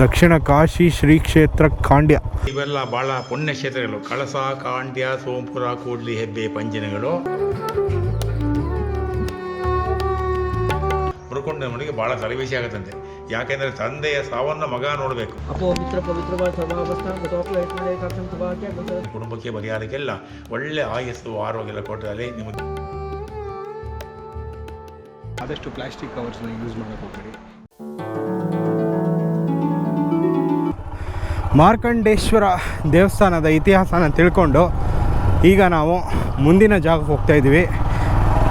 ದಕ್ಷಿಣ ಕಾಶಿ ಶ್ರೀ ಕ್ಷೇತ್ರ ಖಾಂಡ್ಯ. ಇವೆಲ್ಲ ಬಹಳ ಪುಣ್ಯ ಕ್ಷೇತ್ರಗಳು. ಕಳಸ ಕಾಂಡ್ಯ ಸೋಂಪುರ ಕೂಡ್ಲಿ ಹೆಬ್ಬೆ ಪಂಜಿನಗಳು. ಮುರುಕೊಂಡವನಿಗೆ ಬಹಳ ತಲೆಬೇಸಿ ಆಗುತ್ತಂತೆ. ಯಾಕೆಂದ್ರೆ ತಂದೆಯ ಸಾವನ್ನ ಮಗ ನೋಡಬೇಕು. ಕುಟುಂಬಕ್ಕೆ ಪರಿಹಾರಕ್ಕೆಲ್ಲ ಒಳ್ಳೆ ಆಯಸ್ಸು ಆರೋಗ್ಯ ಎಲ್ಲ ಕೊಟ್ಟರೆ ನಿಮಗೆ ಆದಷ್ಟು ಪ್ಲಾಸ್ಟಿಕ್ ಕವರ್ಸ್ ಯೂಸ್ ಮಾಡಬೇಕು ಹೋಗ್ಬೇಡಿ. ಮಾರ್ಕಂಡೇಶ್ವರ ದೇವಸ್ಥಾನದ ಇತಿಹಾಸನ ತಿಳ್ಕೊಂಡು ಈಗ ನಾವು ಮುಂದಿನ ಜಾಗಕ್ಕೆ ಹೋಗ್ತಾ ಇದ್ದೀವಿ.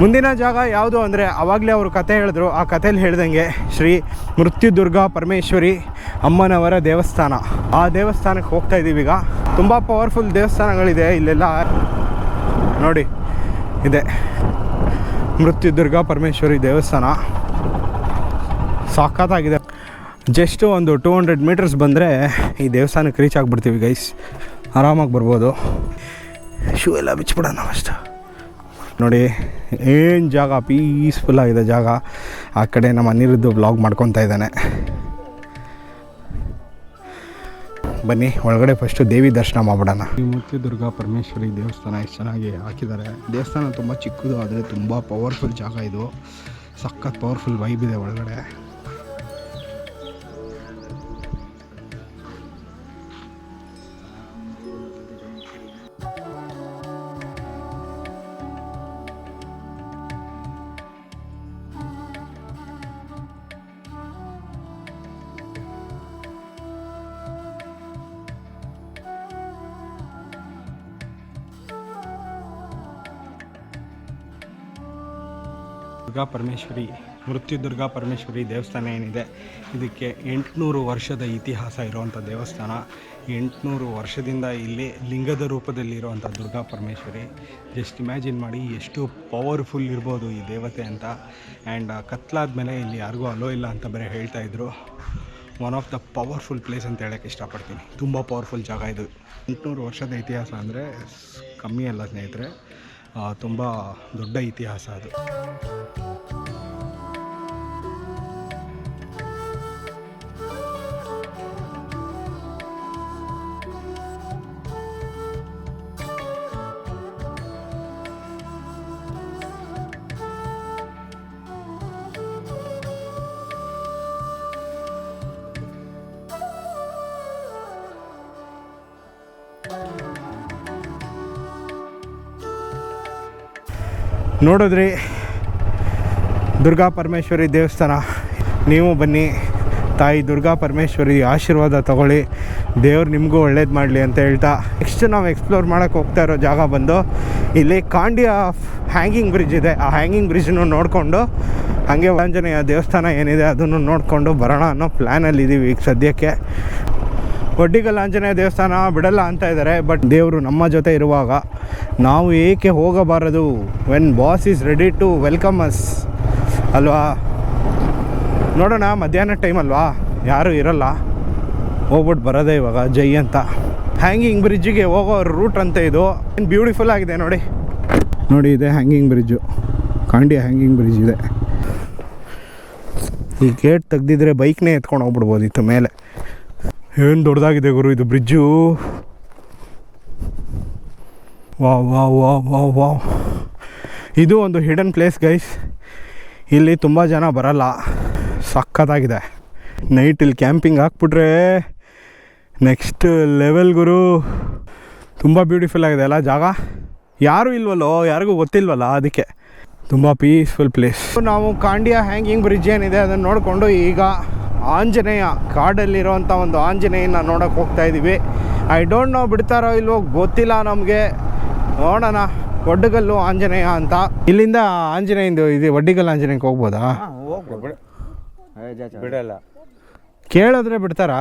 ಮುಂದಿನ ಜಾಗ ಯಾವುದು ಅಂದರೆ ಆವಾಗಲೇ ಅವರು ಕತೆ ಹೇಳಿದ್ರು. ಆ ಕಥೆಯಲ್ಲಿ ಹೇಳ್ದಂಗೆ ಶ್ರೀ ಮೃತ್ಯುದುರ್ಗಾ ಪರಮೇಶ್ವರಿ ಅಮ್ಮನವರ ದೇವಸ್ಥಾನ. ಆ ದೇವಸ್ಥಾನಕ್ಕೆ ಹೋಗ್ತಾ ಇದ್ದೀವಿ ಈಗ. ತುಂಬ ಪವರ್ಫುಲ್ ದೇವಸ್ಥಾನಗಳಿದೆ ಇಲ್ಲೆಲ್ಲ. ನೋಡಿ, ಇದೆ. ಮೃತ್ಯುದುರ್ಗಾ ಪರಮೇಶ್ವರಿ ದೇವಸ್ಥಾನ. ಸಾಕತ್ತಾಗಿದೆ ಜಸ್ಟ್ ಒಂದು ಟೂ ಹಂಡ್ರೆಡ್ ಮೀಟರ್ಸ್ ಬಂದರೆ ಈ ದೇವಸ್ಥಾನಕ್ಕೆ ರೀಚ್ ಆಗಿಬಿಡ್ತೀವಿ ಗೈಸ್ ಆರಾಮಾಗಿ ಬರ್ಬೋದು. ಶೂ ಎಲ್ಲ ಬಿಚ್ಚಿಬಿಡೋಣ ಅಷ್ಟು. ನೋಡಿ, ಏನು ಜಾಗ ಪೀಸ್ಫುಲ್ ಆಗಿದೆ ಜಾಗ. ಆ ಕಡೆ ನಮ್ಮ ಅನಿರುದ್ದು ಬ್ಲಾಗ್ ಮಾಡ್ಕೊತಾ ಇದ್ದಾನೆ. ಬನ್ನಿ, ಒಳಗಡೆ ಫಸ್ಟು ದೇವಿ ದರ್ಶನ ಮಾಡ್ಬಿಡೋಣ. ಈ ಮುತ್ತಿ ದುರ್ಗಾ ಪರಮೇಶ್ವರಿ ದೇವಸ್ಥಾನ ಎಷ್ಟು ಚೆನ್ನಾಗಿ ಹಾಕಿದ್ದಾರೆ. ದೇವಸ್ಥಾನ ತುಂಬ ಚಿಕ್ಕದು, ಆದರೆ ತುಂಬ ಪವರ್ಫುಲ್ ಜಾಗ ಇದು. ಸಖತ್ ಪವರ್ಫುಲ್ ವೈಬ್ ಇದೆ ಒಳಗಡೆ. ದುರ್ಗಾ ಪರಮೇಶ್ವರಿ ಮೃತ್ಯು ದುರ್ಗಾ ಪರಮೇಶ್ವರಿ ದೇವಸ್ಥಾನ ಏನಿದೆ, ಇದಕ್ಕೆ ಎಂಟುನೂರು ವರ್ಷದ ಇತಿಹಾಸ ಇರುವಂಥ ದೇವಸ್ಥಾನ. ಎಂಟುನೂರು ವರ್ಷದಿಂದ ಇಲ್ಲಿ ಲಿಂಗದ ರೂಪದಲ್ಲಿ ಇರುವಂಥ ದುರ್ಗಾ ಪರಮೇಶ್ವರಿ. ಜಸ್ಟ್ ಇಮ್ಯಾಜಿನ್ ಮಾಡಿ ಎಷ್ಟು ಪವರ್ಫುಲ್ ಇರ್ಬೋದು ಈ ದೇವತೆ ಅಂತ. ಆ್ಯಂಡ್ ಕತ್ಲಾದ ಮೇಲೆ ಇಲ್ಲಿ ಯಾರಿಗೂ ಅಲೋ ಇಲ್ಲ ಅಂತ ಬರೀ ಹೇಳ್ತಾ ಇದ್ರು. One of the powerful place ಅಂತ ಹೇಳೋಕ್ಕೆ ಇಷ್ಟಪಡ್ತೀನಿ. ತುಂಬ ಪವರ್ಫುಲ್ ಜಾಗ ಇದು. ಎಂಟುನೂರು ವರ್ಷದ ಇತಿಹಾಸ ಅಂದರೆ ಕಮ್ಮಿ ಅಲ್ಲ ಸ್ನೇಹಿತರೆ. ತುಂಬ ದೊಡ್ಡ ಇತಿಹಾಸ ಅದು. ನೋಡಿದ್ರಿ ದುರ್ಗಾ ಪರಮೇಶ್ವರಿ ದೇವಸ್ಥಾನ. ನೀವು ಬನ್ನಿ, ತಾಯಿ ದುರ್ಗಾ ಪರಮೇಶ್ವರಿ ಆಶೀರ್ವಾದ ತಗೊಳ್ಳಿ, ದೇವ್ರು ನಿಮಗೂ ಒಳ್ಳೇದು ಮಾಡಲಿ ಅಂತ ಹೇಳ್ತಾ. ನೆಕ್ಸ್ಟ್ ನಾವು ಎಕ್ಸ್ಪ್ಲೋರ್ ಮಾಡೋಕ್ಕೆ ಹೋಗ್ತಾ ಇರೋ ಜಾಗ ಬಂದು, ಇಲ್ಲಿ ಕಾಂಡಿಯ ಹ್ಯಾಂಗಿಂಗ್ ಬ್ರಿಡ್ಜ್ ಇದೆ. ಆ ಹ್ಯಾಂಗಿಂಗ್ ಬ್ರಿಡ್ಜ್ನು ನೋಡಿಕೊಂಡು, ಹಾಗೆ ಆಂಜನೇಯ ದೇವಸ್ಥಾನ ಏನಿದೆ ಅದನ್ನು ನೋಡಿಕೊಂಡು ಬರೋಣ ಅನ್ನೋ ಪ್ಲ್ಯಾನಲ್ಲಿ ಇದ್ದೀವಿ ಈಗ ಸದ್ಯಕ್ಕೆ. ಒಡ್ಡಿಗಲ್ ಆಂಜನೇಯ ದೇವಸ್ಥಾನ ಬಿಡಲ್ಲ ಅಂತ ಇದ್ದಾರೆ ಬಟ್ ದೇವರು ನಮ್ಮ ಜೊತೆ ಇರುವಾಗ ನಾವು ಏಕೆ ಹೋಗಬಾರದು? When boss is ready to welcome us ಅಲ್ವಾ? ನೋಡೋಣ, ಮಧ್ಯಾಹ್ನ ಟೈಮ್ ಅಲ್ವಾ? ಯಾರೂ ಇರಲ್ಲ. ಹೋಗ್ಬಿಟ್ಟು ಬರೋದೇ ಇವಾಗ, ಜೈ ಅಂತ. ಹ್ಯಾಂಗಿಂಗ್ ಬ್ರಿಡ್ಜಿಗೆ ಹೋಗೋ ರೂಟ್ ಅಂತ ಇದು. ಬ್ಯೂಟಿಫುಲ್ ಆಗಿದೆ ನೋಡಿ. ನೋಡಿ, ಇದೆ ಹ್ಯಾಂಗಿಂಗ್ ಬ್ರಿಡ್ಜು ಕಾಂಡಿ ಹ್ಯಾಂಗಿಂಗ್ ಬ್ರಿಡ್ಜ್ ಇದೆ. ಈ ಗೇಟ್ ತೆಗ್ದಿದ್ರೆ ಬೈಕ್ನೇ ಎತ್ಕೊಂಡು ಹೋಗ್ಬಿಡ್ಬೋದಿತ್ತು ಮೇಲೆ. ಏನು ದೊಡ್ಡದಾಗಿದೆ ಗುರು ಇದು ಬ್ರಿಡ್ಜು ವಾ ವಾ ವಾ ವಾ ವಾ ಇದು ಒಂದು ಹಿಡನ್ ಪ್ಲೇಸ್ ಗೈಸ್ ಇಲ್ಲಿ ತುಂಬ ಜನ ಬರಲ್ಲ. ಸಕ್ಕತ್ತಾಗಿದೆ ನೈಟ್ ಇಲ್ಲಿ ಕ್ಯಾಂಪಿಂಗ್ ಹಾಕ್ಬಿಟ್ರೆ ನೆಕ್ಸ್ಟ್ ಲೆವೆಲ್ ಗುರು. ತುಂಬ ಬ್ಯೂಟಿಫುಲ್ ಆಗಿದೆ ಅಲ್ಲ ಜಾಗ? ಯಾರೂ ಇಲ್ವಲ್ಲೋ, ಯಾರಿಗೂ ಗೊತ್ತಿಲ್ವಲ್ಲ ಅದಕ್ಕೆ. ತುಂಬ ಪೀಸ್ಫುಲ್ ಪ್ಲೇಸ್ ನಾವು ಕಾಂಡಿಯಾ ಹ್ಯಾಂಗಿಂಗ್ ಬ್ರಿಡ್ಜ್ ಏನಿದೆ ಅದನ್ನು ನೋಡಿಕೊಂಡು ಈಗ ಆಂಜನೇಯ ಕಾಡಲ್ಲಿರುವಂಥ ಒಂದು ಆಂಜನೇಯನ ನೋಡೋಕೆ ಹೋಗ್ತಾ ಇದ್ದೀವಿ ಐ ಡೋಂಟ್ ನೋ ಬಿಡ್ತಾರೋ ಇಲ್ವೋ ಗೊತ್ತಿಲ್ಲ ನಮಗೆ. ನೋಡೋಣ. ಒಡ್ಡಗಲ್ಲು ಆಂಜನೇಯ ಅಂತ. ಇಲ್ಲಿಂದ ಆಂಜನೇಯಂದು ಇದು ಒಡ್ಡಿಗಲ್ಲು ಆಂಜನೇಯಕ್ಕೆ ಹೋಗ್ಬೋದಾ? ಬಿಡಲ್ಲ. ಕೇಳಿದ್ರೆ ಬಿಡ್ತಾರಾ?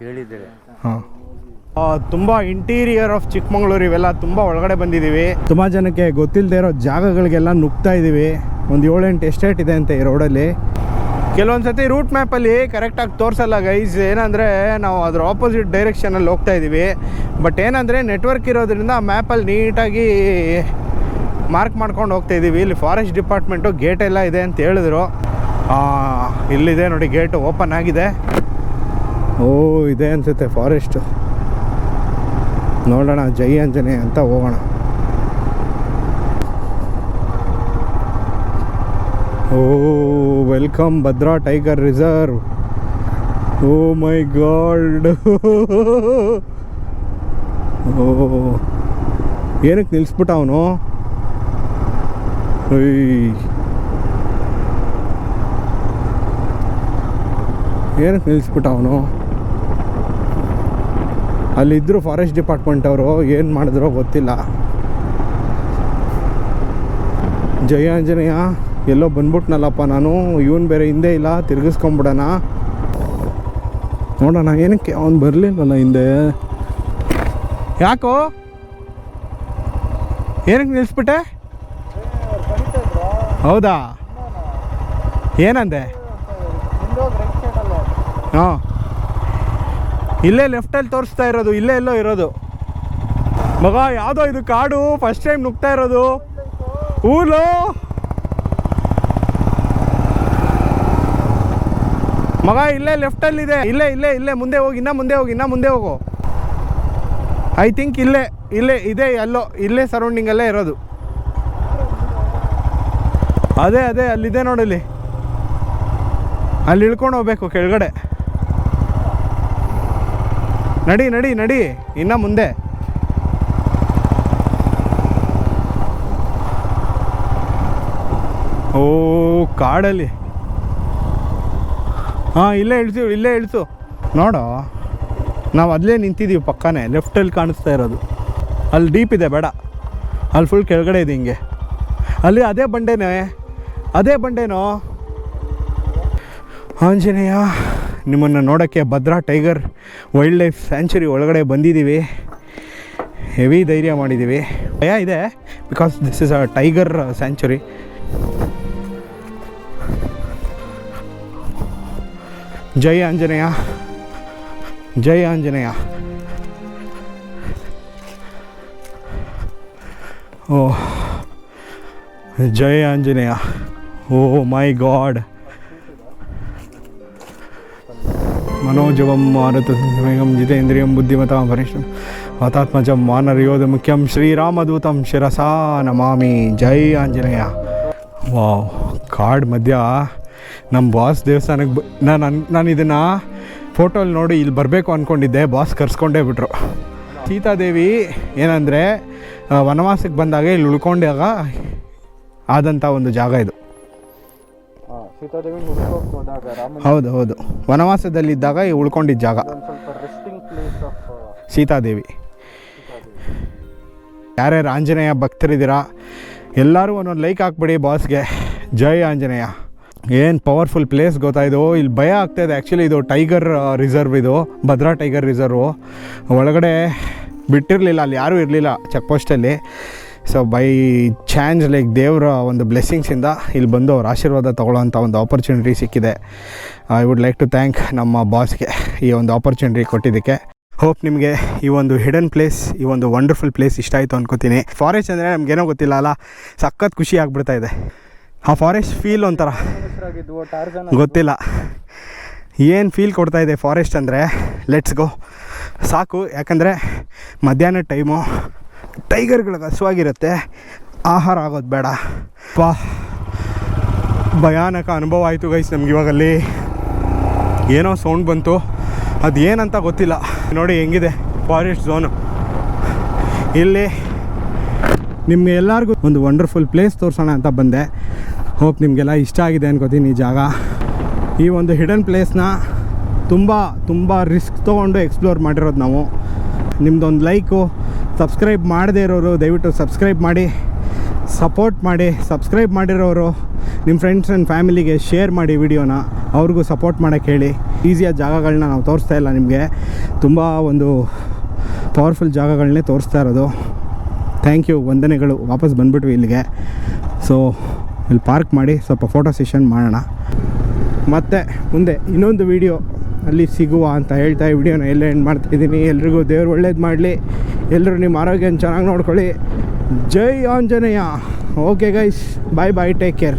ಕೇಳಿದರೆ ಹಾಂ. ತುಂಬ ಇಂಟೀರಿಯರ್ ಆಫ್ ಚಿಕ್ಕಮಗಳೂರು ಇವೆಲ್ಲ ತುಂಬ ಒಳಗಡೆ ಬಂದಿದ್ದೀವಿ. ತುಂಬ ಜನಕ್ಕೆ ಗೊತ್ತಿಲ್ಲದೆ ಇರೋ ಜಾಗಗಳಿಗೆಲ್ಲ ನುಗ್ತಾ ಇದ್ದೀವಿ ಒಂದು ಏಳೆಂಟು ಎಸ್ಟೇಟ್ ಇದೆ ಅಂತ ಈ ರೋಡಲ್ಲಿ ಕೆಲವೊಂದು ಸತಿ ರೂಟ್ ಮ್ಯಾಪಲ್ಲಿ ಕರೆಕ್ಟಾಗಿ ತೋರಿಸಲ್ಲ ಗೈಸ್ ಏನಂದರೆ ನಾವು ಅದ್ರ ಆಪೋಸಿಟ್ ಡೈರೆಕ್ಷನಲ್ಲಿ ಹೋಗ್ತಾ ಇದ್ದೀವಿ ಬಟ್ ಏನಂದರೆ ನೆಟ್ವರ್ಕ್ ಇರೋದ್ರಿಂದ ಆ ಮ್ಯಾಪಲ್ಲಿ ನೀಟಾಗಿ ಮಾರ್ಕ್ ಮಾಡ್ಕೊಂಡು ಹೋಗ್ತಾ ಇದ್ದೀವಿ ಇಲ್ಲಿ ಫಾರೆಸ್ಟ್ ಡಿಪಾರ್ಟ್ಮೆಂಟು ಗೇಟ್ ಎಲ್ಲ ಇದೆ ಅಂತ ಹೇಳಿದ್ರು. ಇಲ್ಲಿದೆ ನೋಡಿ ಗೇಟು ಓಪನ್ ಆಗಿದೆ. ಓ, ಇದೆ ಅನಿಸುತ್ತೆ ಫಾರೆಸ್ಟು ನೋಡೋಣ, ಜೈ ಅಂಜನೇ ಅಂತ ಹೋಗೋಣ. ಓ welcome Bhadra tiger reserve oh my god. Oh, ಏನಕ್ಕೆ ನಿಲ್ಲಿಸ್ಬಿಟ್ಟ ಅವನು? ಏನಕ್ಕೆ ನಿಲ್ಲಿಸ್ಬಿಟ್ಟ ಅವನು? ಅಲ್ಲಿದ್ದರು ಫಾರೆಸ್ಟ್ ಡಿಪಾರ್ಟ್ಮೆಂಟ್ ಅವರು ಏನು ಮಾಡಿದ್ರೋ ಗೊತ್ತಿಲ್ಲ. ಜಯ ಆಂಜನೇಯ. ಎಲ್ಲೋ ಬಂದ್ಬಿಟ್ನಲ್ಲಪ್ಪ ನಾನು, ಇವನು ಬೇರೆ ಹಿಂದೆ ಇಲ್ಲ, ತಿರ್ಗಿಸ್ಕೊಂಬಿಡೋಣ. ನೋಡೋಣ, ಏನಕ್ಕೆ ಅವನು ಬರಲಿಲ್ಲಲ್ಲ ಹಿಂದೆ. ಯಾಕೋ? ಏನಕ್ಕೆ ನಿಲ್ಲಿಸ್ಬಿಟ್ಟೆ ಹೌದಾ? ಏನಂದೆ? ಹಾಂ. ಇಲ್ಲೇ ಲೆಫ್ಟಲ್ಲಿ ತೋರಿಸ್ತಾ ಇರೋದು, ಇಲ್ಲೇ ಎಲ್ಲೋ ಇರೋದು. ಮಗ, ಯಾವುದೋ ಇದು ಕಾಡು ಫಸ್ಟ್ ಟೈಮ್ ನುಗ್ತಾ ಇರೋದು. ಊಲು! ಮಗ, ಇಲ್ಲೇ ಲೆಫ್ಟಲ್ಲಿದೆ ಇಲ್ಲೇ ಇಲ್ಲೇ ಇಲ್ಲೇ, ಮುಂದೆ ಹೋಗಿ, ಇನ್ನ ಮುಂದೆ ಹೋಗಿ, ಇನ್ನ ಮುಂದೆ ಹೋಗು. ಐ ಥಿಂಕ್ ಇಲ್ಲೇ ಇಲ್ಲೇ, ಇದೆ ಎಲ್ಲೋ ಇಲ್ಲೇ ಸರೌಂಡಿಂಗಲ್ಲೇ ಇರೋದು. ಅದೇ ಅದೇ, ಅಲ್ಲಿದೆ ನೋಡಲ್ಲಿ ಅಲ್ಲಿ ಇಳ್ಕೊಂಡು ಹೋಗ್ಬೇಕು ಕೆಳಗಡೆ. ನಡಿ ನಡಿ ನಡಿ, ಇನ್ನ ಮುಂದೆ. ಓ, ಕಾಡಲ್ಲಿ. ಹಾಂ, ಇಲ್ಲೇ ಇಳಿಸು ಇಲ್ಲೇ ಇಳಿಸು. ನೋಡು. ನಾವು ಅಲ್ಲೇ ನಿಂತಿದ್ದೀವಿ ಪಕ್ಕನೇ ಲೆಫ್ಟಲ್ಲಿ ಕಾಣಿಸ್ತಾ ಇರೋದು. ಅಲ್ಲಿ ಡೀಪ್ ಇದೆ, ಬೇಡ. ಅಲ್ಲಿ ಫುಲ್ ಕೆಳಗಡೆ ಇದೆ ಹಿಂಗೆ. ಅಲ್ಲಿ ಅದೇ ಬಂಡೆನೇ, ಅದೇ ಬಂಡೆನೋ? ಆಂಜನೇಯ, ನಿಮ್ಮನ್ನು ನೋಡೋಕ್ಕೆ Bhadra tiger wild life sanctuary ಒಳಗಡೆ ಬಂದಿದ್ದೀವಿ ಹೆವಿ ಧೈರ್ಯ ಮಾಡಿದ್ದೀವಿ ಭಯ ಇದೆ because this is a tiger sanctuary ಜೈ ಆಂಜನೇಯ ಜೈ ಆಂಜನೇಯ. ಓ ಜೈ ಆಂಜನೇಯ. Oh, my god. ಮನೋಜವಂ ಮಾರುತಂ ಜಿತೇಂದ್ರಿಯಂ ಬುದ್ಧಿಮತಾಂ ವರಿಷ್ಠಂ. ಹತಾತ್ಮಜ ಮಾನರ್ಯೋಧ ಮುಖ್ಯಂ ಶ್ರೀರಾಮದೂತಂ ಶಿರಸಾ ನಮಾಮಿ. ಜೈ ಆಂಜನೇಯ. ವಾವ್, ಕಾಡ್ ಮಧ್ಯ ನಮ್ಮ ಬಾಸ್ ದೇವಸ್ಥಾನಕ್ಕೆ ಬ ನಾನು ಅನ್ ನಾನು ಇದನ್ನು ಫೋಟೋಲಿ ನೋಡಿ ಇಲ್ಲಿ ಬರಬೇಕು ಅಂದ್ಕೊಂಡಿದ್ದೆ ಬಾಸ್ ಕರ್ಸ್ಕೊಂಡೇ ಬಿಟ್ರು. ಸೀತಾದೇವಿ ಏನಂದರೆ ವನವಾಸಕ್ಕೆ ಬಂದಾಗ ಇಲ್ಲಿ ಉಳ್ಕೊಂಡಾಗ ಆದಂಥ ಒಂದು ಜಾಗ ಇದು. ಹೌದು ಹೌದು. ವನವಾಸದಲ್ಲಿದ್ದಾಗ ಈ ಉಳ್ಕೊಂಡಿದ್ದ ಜಾಗ. ಸೀತಾದೇವಿ. ಯಾರ್ಯಾರು ಆಂಜನೇಯ ಭಕ್ತರಿದ್ದೀರಾ ಎಲ್ಲರೂ ಒಂದೊಂದು ಲೈಕ್ ಹಾಕ್ಬಿಡಿ ಬಾಸ್ಗೆ ಜೈ ಆಂಜನೇಯ. ಏನು ಪವರ್ಫುಲ್ ಪ್ಲೇಸ್ ಗೊತ್ತಾಯಿತು ಇಲ್ಲಿ ಭಯ ಆಗ್ತಾಯಿದೆ ಆ್ಯಕ್ಚುಲಿ ಇದು ಟೈಗರ್ ರಿಸರ್ವ್ ಇದು. ಭದ್ರಾ ಟೈಗರ್ ರಿಸರ್ವು ಒಳಗಡೆ ಬಿಟ್ಟಿರಲಿಲ್ಲ, ಅಲ್ಲಿ ಯಾರೂ ಇರಲಿಲ್ಲ ಚೆಕ್ ಪೋಸ್ಟಲ್ಲಿ ಸೊ ಬೈ ಚಾನ್ಸ್ ಲೈಕ್ ದೇವರ ಒಂದು ಬ್ಲೆಸ್ಸಿಂಗ್ಸಿಂದ ಇಲ್ಲಿ ಬಂದು ಅವ್ರ ಆಶೀರ್ವಾದ ತೊಗೊಳ್ಳೋಂಥ ಒಂದು ಆಪರ್ಚುನಿಟಿ ಸಿಕ್ಕಿದೆ. I would like to thank ನಮ್ಮ ಬಾಸ್ಗೆ ಈ ಒಂದು ಆಪರ್ಚುನಿಟಿ ಕೊಟ್ಟಿದ್ದಕ್ಕೆ. ಹೋಪ್ ನಿಮಗೆ ಈ ಒಂದು ಹಿಡನ್ ಪ್ಲೇಸ್ ಈ ಒಂದು ವಂಡರ್ಫುಲ್ ಪ್ಲೇಸ್ ಇಷ್ಟ ಆಯಿತು ಅನ್ಕೋತೀನಿ. ಫಾರೆಸ್ಟ್ ಅಂದರೆ ನಮಗೇನೋ ಗೊತ್ತಿಲ್ಲ ಅಲ್ಲ? ಸಖತ್ ಖುಷಿ ಆಗ್ಬಿಡ್ತಾ ಇದೆ. ಆ ಫಾರೆಸ್ಟ್ ಫೀಲ್ ಒಂಥರ ಗೊತ್ತಿಲ್ಲ. ಏನು ಫೀಲ್ ಕೊಡ್ತಾ ಇದೆ ಫಾರೆಸ್ಟ್ ಅಂದರೆ? ಲೆಟ್ಸ್ ಗೋ ಸಾಕು, ಯಾಕಂದರೆ ಮಧ್ಯಾಹ್ನ ಟೈಮು ಟೈಗರ್ಗಳಿಗೆ ಹಸುವಾಗಿರುತ್ತೆ. ಆಹಾರ ಆಗೋದು ಬೇಡ. ಪಾ ಭಯಾನಕ ಅನುಭವ ಆಯಿತು ಗೈಸ್ ನಮ್ಗೆ ಇವಾಗಲ್ಲಿ. ಏನೋ ಸೌಂಡ್ ಬಂತು. ಅದು ಏನಂತ ಗೊತ್ತಿಲ್ಲ. ನೋಡಿ ಹೆಂಗಿದೆ ಫಾರೆಸ್ಟ್ ಝೋನು ಇಲ್ಲಿ ನಿಮಗೆ ಎಲ್ಲರಿಗೂ ಒಂದು ವಂಡರ್ಫುಲ್ ಪ್ಲೇಸ್ ತೋರಿಸೋಣ ಅಂತ ಬಂದೆ. ಹೋಪ್ ನಿಮಗೆಲ್ಲ ಇಷ್ಟ ಆಗಿದೆ ಅನ್ಕೋತೀನಿ ಈ ಜಾಗ. ಈ ಒಂದು ಹಿಡನ್ ಪ್ಲೇಸ್ನ ತುಂಬ ತುಂಬ ರಿಸ್ಕ್ ತೊಗೊಂಡು ಎಕ್ಸ್ಪ್ಲೋರ್ ಮಾಡಿರೋದು ನಾವು. ನಿಮ್ಮದೊಂದು ಲೈಕು ಸಬ್ಸ್ಕ್ರೈಬ್ ಮಾಡದೇ ಇರೋರು ದಯವಿಟ್ಟು ಸಬ್ಸ್ಕ್ರೈಬ್ ಮಾಡಿ ಸಪೋರ್ಟ್ ಮಾಡಿ ಸಬ್ಸ್ಕ್ರೈಬ್ ಮಾಡಿರೋರು ನಿಮ್ಮ ಫ್ರೆಂಡ್ಸ್ ಆ್ಯಂಡ್ ಫ್ಯಾಮಿಲಿಗೆ ಶೇರ್ ಮಾಡಿ ವಿಡಿಯೋನ ಅವ್ರಿಗೂ ಸಪೋರ್ಟ್ ಮಾಡೋಕ್ಕೆ ಹೇಳಿ. ಈಸಿಯಾದ ಜಾಗಗಳನ್ನ ನಾವು ತೋರಿಸ್ತಾ ಇಲ್ಲ ನಿಮಗೆ. ತುಂಬ ಒಂದು ಪವರ್ಫುಲ್ ಜಾಗಗಳನ್ನೇ ತೋರಿಸ್ತಾ ಇರೋದು. ಥ್ಯಾಂಕ್ ಯು ವಂದನೆಗಳು. ವಾಪಸ್ ಬಂದುಬಿಟ್ವಿ ಇಲ್ಲಿಗೆ. ಸೊ ಇಲ್ಲಿ ಪಾರ್ಕ್ ಮಾಡಿ ಸ್ವಲ್ಪ ಫೋಟೋ ಸೆಷನ್ ಮಾಡೋಣ. ಮತ್ತು ಮುಂದೆ ಇನ್ನೊಂದು ವಿಡಿಯೋ ಅಲ್ಲಿ ಸಿಗುವ ಅಂತ ಹೇಳ್ತಾ ಈ ವಿಡಿಯೋನ ಎಲ್ಲ ಎಂಡ್ ಮಾಡ್ತಾಯಿದ್ದೀನಿ ಎಲ್ರಿಗೂ ದೇವ್ರು ಒಳ್ಳೇದು ಮಾಡಲಿ. ಎಲ್ಲರೂ ನಿಮ್ಮ ಆರೋಗ್ಯನ ಚೆನ್ನಾಗಿ ನೋಡ್ಕೊಳ್ಳಿ. ಜೈ Anjaneya. Okay guys bye bye take care